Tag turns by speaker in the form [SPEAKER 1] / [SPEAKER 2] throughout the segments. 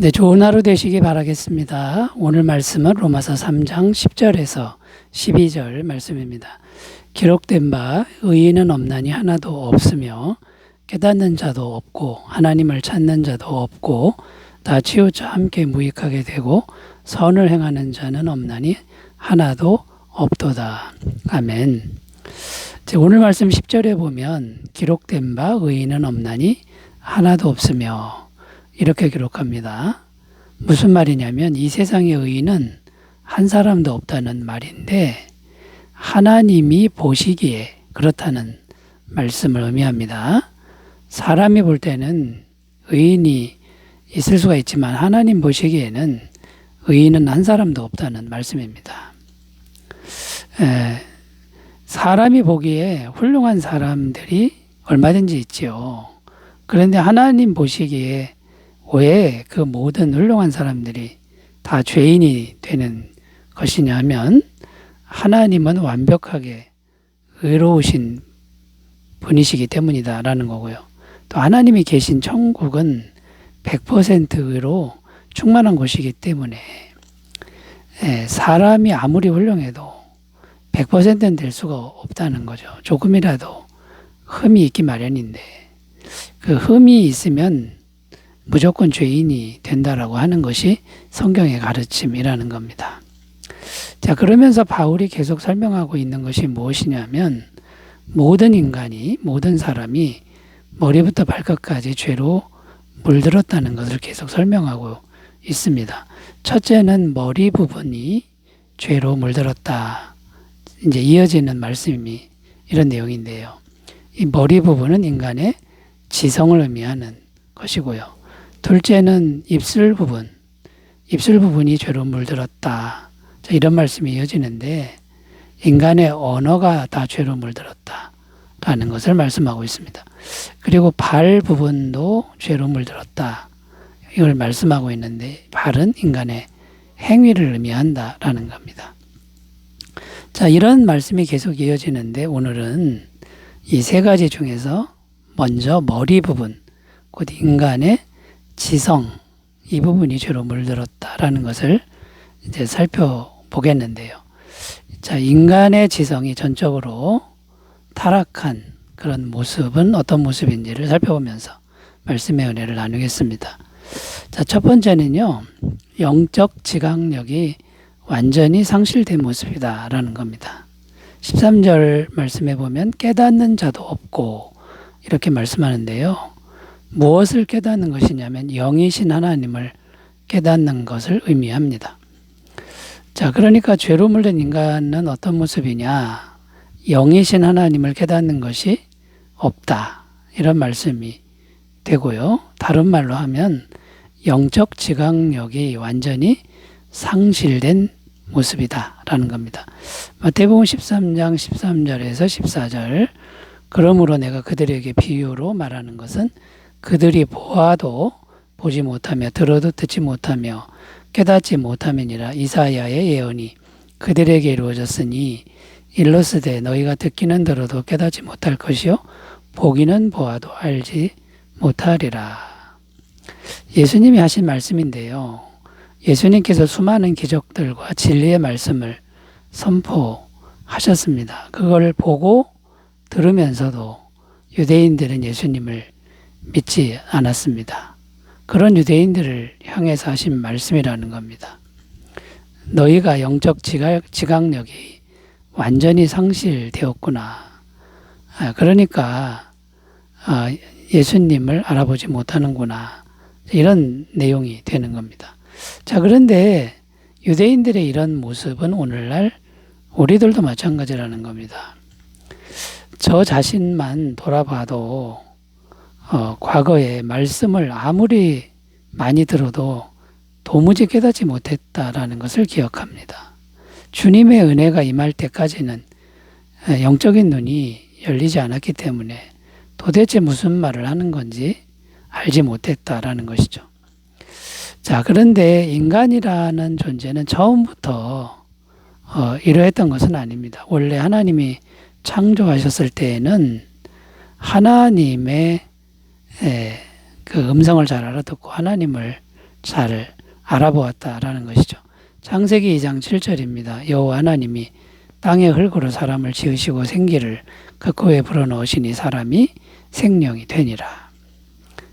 [SPEAKER 1] 네, 좋은 하루 되시기 바라겠습니다. 오늘 말씀은 로마서 3장 10절에서 12절 말씀입니다. 기록된 바 의인은 없나니 하나도 없으며 깨닫는 자도 없고 하나님을 찾는 자도 없고 다 치우쳐 함께 무익하게 되고 선을 행하는 자는 없나니 하나도 없도다. 아멘. 오늘 말씀 10절에 보면 기록된 바 의인은 없나니 하나도 없으며 이렇게 기록합니다. 무슨 말이냐면 이 세상의 의인은 한 사람도 없다는 말인데 하나님이 보시기에 그렇다는 말씀을 의미합니다. 사람이 볼 때는 의인이 있을 수가 있지만 하나님 보시기에는 의인은 한 사람도 없다는 말씀입니다. 에, 사람이 보기에 훌륭한 사람들이 얼마든지 있지요. 그런데 하나님 보시기에 왜 그 모든 훌륭한 사람들이 다 죄인이 되는 것이냐면 하나님은 완벽하게 의로우신 분이시기 때문이다라는 거고요. 또 하나님이 계신 천국은 100% 의로 충만한 곳이기 때문에 예, 사람이 아무리 훌륭해도 100%는 될 수가 없다는 거죠. 조금이라도 흠이 있기 마련인데 그 흠이 있으면 무조건 죄인이 된다라고 하는 것이 성경의 가르침이라는 겁니다. 자, 그러면서 바울이 계속 설명하고 있는 것이 무엇이냐면 모든 인간이, 모든 사람이 머리부터 발끝까지 죄로 물들었다는 것을 계속 설명하고 있습니다. 첫째는 머리 부분이 죄로 물들었다. 이제 이어지는 말씀이 이런 내용인데요. 이 머리 부분은 인간의 지성을 의미하는 것이고요. 둘째는 입술 부분, 입술 부분이 죄로 물들었다. 자, 이런 말씀이 이어지는데 인간의 언어가 다 죄로 물들었다. 라는 것을 말씀하고 있습니다. 그리고 발 부분도 죄로 물들었다. 이걸 말씀하고 있는데 발은 인간의 행위를 의미한다라는 겁니다. 자, 이런 말씀이 계속 이어지는데 오늘은 이 세 가지 중에서 먼저 머리 부분, 곧 인간의 지성 이 부분이 죄로 물들었다라는 것을 이제 살펴보겠는데요. 자, 인간의 지성이 전적으로 타락한 그런 모습은 어떤 모습인지를 살펴보면서 말씀의 은혜를 나누겠습니다. 자, 첫 번째는요, 영적 지각력이 완전히 상실된 모습이다라는 겁니다. 13절 말씀해 보면 깨닫는 자도 없고 이렇게 말씀하는데요. 무엇을 깨닫는 것이냐면 영이신 하나님을 깨닫는 것을 의미합니다. 자, 그러니까 죄로 물든 인간은 어떤 모습이냐? 영이신 하나님을 깨닫는 것이 없다. 이런 말씀이 되고요. 다른 말로 하면 영적 지각력이 완전히 상실된 모습이다라는 겁니다. 마태복음 13장 13절에서 14절 그러므로 내가 그들에게 비유로 말하는 것은 그들이 보아도 보지 못하며 들어도 듣지 못하며 깨닫지 못함이니라 이사야의 예언이 그들에게 이루어졌으니 일러스되 너희가 듣기는 들어도 깨닫지 못할 것이요 보기는 보아도 알지 못하리라. 예수님이 하신 말씀인데요. 예수님께서 수많은 기적들과 진리의 말씀을 선포하셨습니다. 그걸 보고 들으면서도 유대인들은 예수님을 믿지 않았습니다. 그런 유대인들을 향해서 하신 말씀이라는 겁니다. 너희가 영적 지각, 지각력이 완전히 상실되었구나. 아, 그러니까 아, 예수님을 알아보지 못하는구나. 이런 내용이 되는 겁니다. 자, 그런데 유대인들의 이런 모습은 오늘날 우리들도 마찬가지라는 겁니다. 저 자신만 돌아봐도 어, 과거에 말씀을 아무리 많이 들어도 도무지 깨닫지 못했다라는 것을 기억합니다. 주님의 은혜가 임할 때까지는 영적인 눈이 열리지 않았기 때문에 도대체 무슨 말을 하는 건지 알지 못했다라는 것이죠. 자, 그런데 인간이라는 존재는 처음부터 어, 이러했던 것은 아닙니다. 원래 하나님이 창조하셨을 때에는 하나님의 그 음성을 잘 알아듣고 하나님을 잘 알아보았다라는 것이죠. 창세기 2장 7절입니다. 여호와 하나님이 땅의 흙으로 사람을 지으시고 생기를 그 코에 불어넣으시니 사람이 생명이 되니라.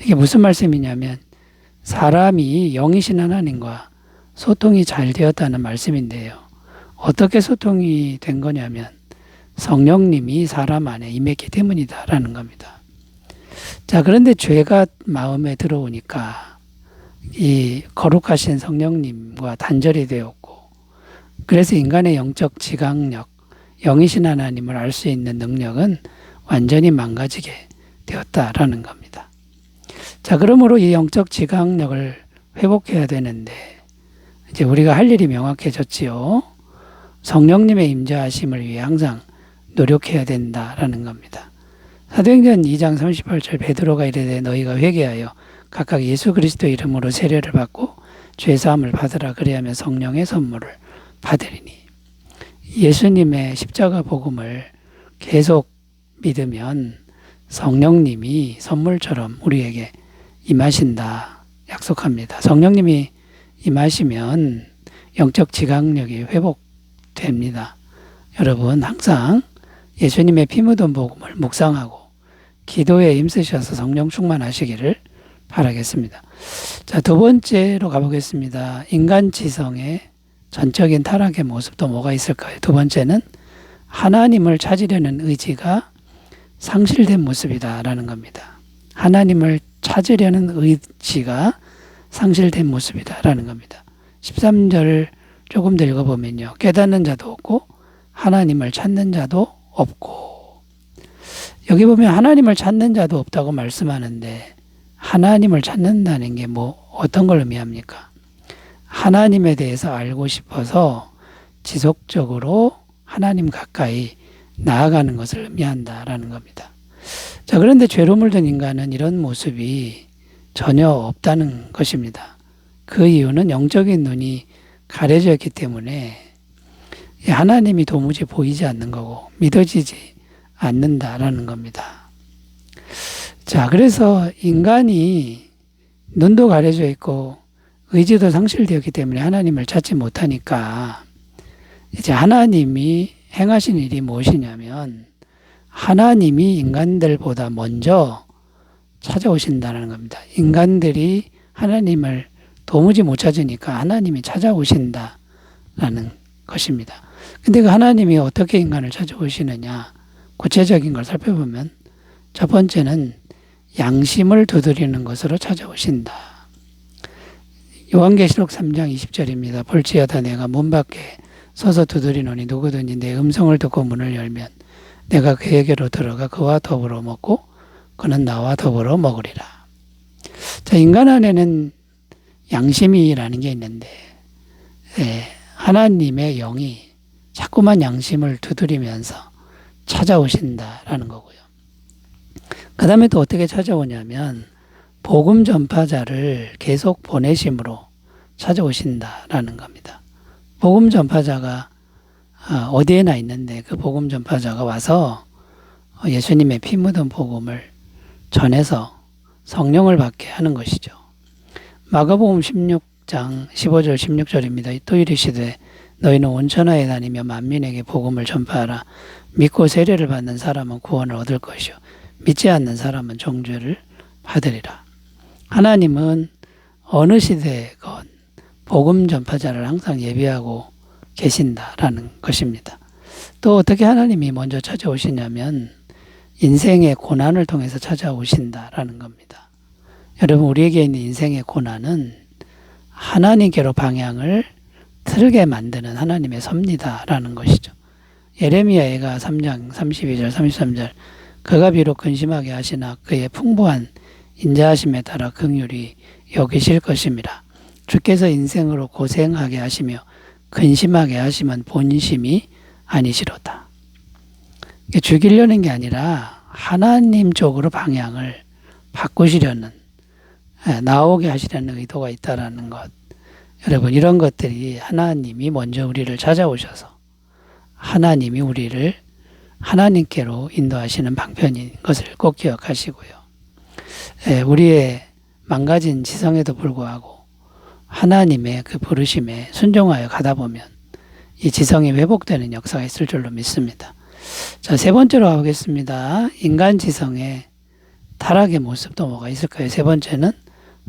[SPEAKER 1] 이게 무슨 말씀이냐면 사람이 영이신 하나님과 소통이 잘 되었다는 말씀인데요. 어떻게 소통이 된 거냐면 성령님이 사람 안에 임했기 때문이다라는 겁니다. 자, 그런데 죄가 마음에 들어오니까 이 거룩하신 성령님과 단절이 되었고 그래서 인간의 영적 지각력, 영이신 하나님을 알 수 있는 능력은 완전히 망가지게 되었다라는 겁니다. 자, 그러므로 이 영적 지각력을 회복해야 되는데 이제 우리가 할 일이 명확해졌지요. 성령님의 임재하심을 위해 항상 노력해야 된다라는 겁니다. 사도행전 2장 38절 베드로가 이르되 너희가 회개하여 각각 예수 그리스도 이름으로 세례를 받고 죄 사함을 받으라 그리하면 성령의 선물을 받으리니 예수님의 십자가 복음을 계속 믿으면 성령님이 선물처럼 우리에게 임하신다 약속합니다. 성령님이 임하시면 영적 지각력이 회복됩니다. 여러분 항상 예수님의 피 묻은 복음을 묵상하고 기도에 힘쓰셔서 성령 충만하시기를 바라겠습니다. 자, 두 번째로 가보겠습니다. 인간 지성의 전적인 타락의 모습도 뭐가 있을까요? 두 번째는 하나님을 찾으려는 의지가 상실된 모습이다라는 겁니다. 하나님을 찾으려는 의지가 상실된 모습이다라는 겁니다. 13절 조금 더 읽어보면요. 깨닫는 자도 없고 하나님을 찾는 자도 없고 여기 보면 하나님을 찾는 자도 없다고 말씀하는데 하나님을 찾는다는 게 뭐 어떤 걸 의미합니까? 하나님에 대해서 알고 싶어서 지속적으로 하나님 가까이 나아가는 것을 의미한다라는 겁니다. 자, 그런데 죄로 물든 인간은 이런 모습이 전혀 없다는 것입니다. 그 이유는 영적인 눈이 가려져 있기 때문에 하나님이 도무지 보이지 않는 거고 믿어지지 않는다라는 겁니다. 자, 그래서 인간이 눈도 가려져 있고 의지도 상실되었기 때문에 하나님을 찾지 못하니까 이제 하나님이 행하신 일이 무엇이냐면 하나님이 인간들보다 먼저 찾아오신다는 겁니다. 인간들이 하나님을 도무지 못 찾으니까 하나님이 찾아오신다라는 것입니다. 근데 그 하나님이 어떻게 인간을 찾아오시느냐? 구체적인 걸 살펴보면 첫 번째는 양심을 두드리는 것으로 찾아오신다. 요한계시록 3장 20절입니다. 볼지어다 내가 문 밖에 서서 두드리노니 누구든지 내 음성을 듣고 문을 열면 내가 그에게로 들어가 그와 더불어 먹고 그는 나와 더불어 먹으리라. 자, 인간 안에는 양심이라는 게 있는데 예, 하나님의 영이 자꾸만 양심을 두드리면서 찾아오신다라는 거고요. 그 다음에 또 어떻게 찾아오냐면 복음 전파자를 계속 보내심으로 찾아오신다라는 겁니다. 복음 전파자가 아, 어디에나 있는데 그 복음 전파자가 와서 예수님의 피 묻은 복음을 전해서 성령을 받게 하는 것이죠. 마가복음 16장 15절 16절입니다. 또 이르시되 너희는 온천하에 다니며 만민에게 복음을 전파하라. 믿고 세례를 받는 사람은 구원을 얻을 것이요 믿지 않는 사람은 정죄를 받으리라. 하나님은 어느 시대건 복음 전파자를 항상 예비하고 계신다라는 것입니다. 또 어떻게 하나님이 먼저 찾아오시냐면 인생의 고난을 통해서 찾아오신다라는 겁니다. 여러분 우리에게 있는 인생의 고난은 하나님께로 방향을 틀게 만드는 하나님의 섭니다라는 것이죠. 예레미야가 3장 32절 33절 그가 비록 근심하게 하시나 그의 풍부한 인자하심에 따라 긍휼히 여기실 것입니다. 주께서 인생으로 고생하게 하시며 근심하게 하시면 본심이 아니시로다. 죽이려는 게 아니라 하나님 쪽으로 방향을 바꾸시려는 예, 나오게 하시려는 의도가 있다라는 것. 여러분 이런 것들이 하나님이 먼저 우리를 찾아오셔서 하나님이 우리를 하나님께로 인도하시는 방편인 것을 꼭 기억하시고요. 예, 우리의 망가진 지성에도 불구하고 하나님의 그 부르심에 순종하여 가다 보면 이 지성이 회복되는 역사가 있을 줄로 믿습니다. 자, 세 번째로 가보겠습니다. 인간 지성의 타락의 모습도 뭐가 있을까요? 세 번째는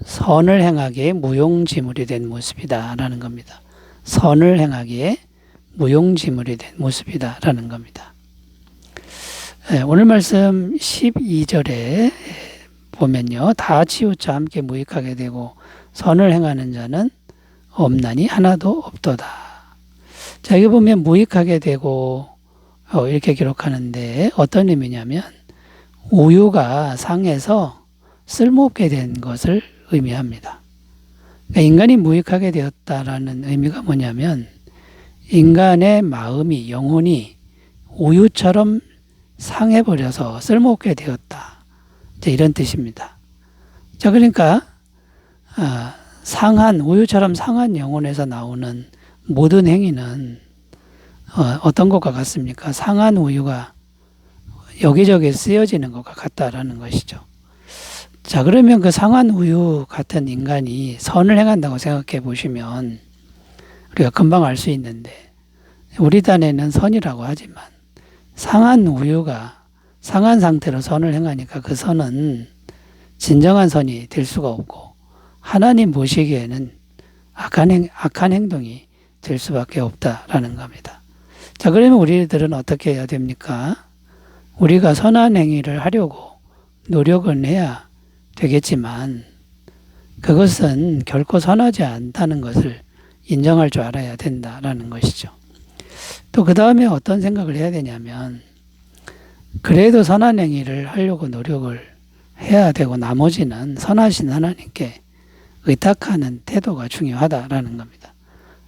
[SPEAKER 1] 선을 행하기에 무용지물이 된 모습이다라는 겁니다. 선을 행하기에 무용지물이 된 모습이다라는 겁니다. 예, 오늘 말씀 12절에 보면요. 다 치우쳐 함께 무익하게 되고 선을 행하는 자는 없나니 하나도 없도다. 자, 여기 보면 무익하게 되고 어, 이렇게 기록하는데 어떤 의미냐면 우유가 상해서 쓸모없게 된 것을 의미합니다. 그러니까 인간이 무익하게 되었다라는 의미가 뭐냐면 인간의 마음이 영혼이 우유처럼 상해버려서 쓸모없게 되었다. 이런 뜻입니다. 자, 그러니까 아, 상한 우유처럼 상한 영혼에서 나오는 모든 행위는 어, 어떤 것과 같습니까? 상한 우유가 여기저기 쓰여지는 것과 같다라는 것이죠. 자, 그러면 그 상한 우유 같은 인간이 선을 행한다고 생각해 보시면 우리가 금방 알 수 있는데 우리 딴에는 선이라고 하지만 상한 우유가 상한 상태로 선을 행하니까 그 선은 진정한 선이 될 수가 없고 하나님 보시기에는 악한, 행, 악한 행동이 될 수밖에 없다라는 겁니다. 자, 그러면 우리들은 어떻게 해야 됩니까? 우리가 선한 행위를 하려고 노력은 해야 되겠지만 그것은 결코 선하지 않다는 것을 인정할 줄 알아야 된다라는 것이죠. 또 그 다음에 어떤 생각을 해야 되냐면 그래도 선한 행위를 하려고 노력을 해야 되고 나머지는 선하신 하나님께 의탁하는 태도가 중요하다라는 겁니다.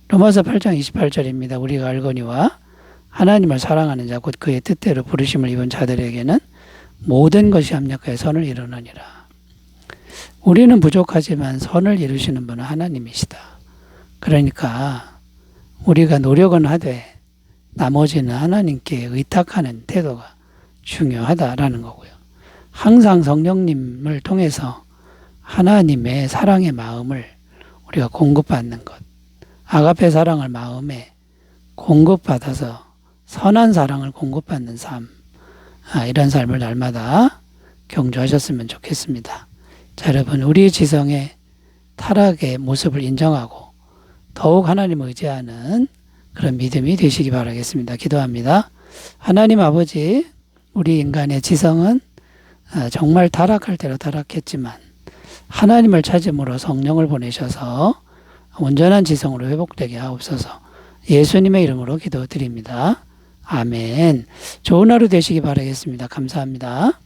[SPEAKER 1] 로마서 8장 28절입니다. 우리가 알거니와 하나님을 사랑하는 자 곧 그의 뜻대로 부르심을 입은 자들에게는 모든 것이 합력하여 선을 이루느니라. 우리는 부족하지만 선을 이루시는 분은 하나님이시다. 그러니까 우리가 노력은 하되 나머지는 하나님께 의탁하는 태도가 중요하다라는 거고요. 항상 성령님을 통해서 하나님의 사랑의 마음을 우리가 공급받는 것. 아가페 사랑을 마음에 공급받아서 선한 사랑을 공급받는 삶. 아, 이런 삶을 날마다 경주하셨으면 좋겠습니다. 자, 여러분, 우리 지성의 타락의 모습을 인정하고 더욱 하나님을 의지하는 그런 믿음이 되시기 바라겠습니다. 기도합니다. 하나님 아버지, 우리 인간의 지성은 아, 정말 타락할 대로 타락했지만 하나님을 찾음으로 성령을 보내셔서 온전한 지성으로 회복되게 하옵소서 예수님의 이름으로 기도드립니다. 아멘. 좋은 하루 되시기 바라겠습니다. 감사합니다.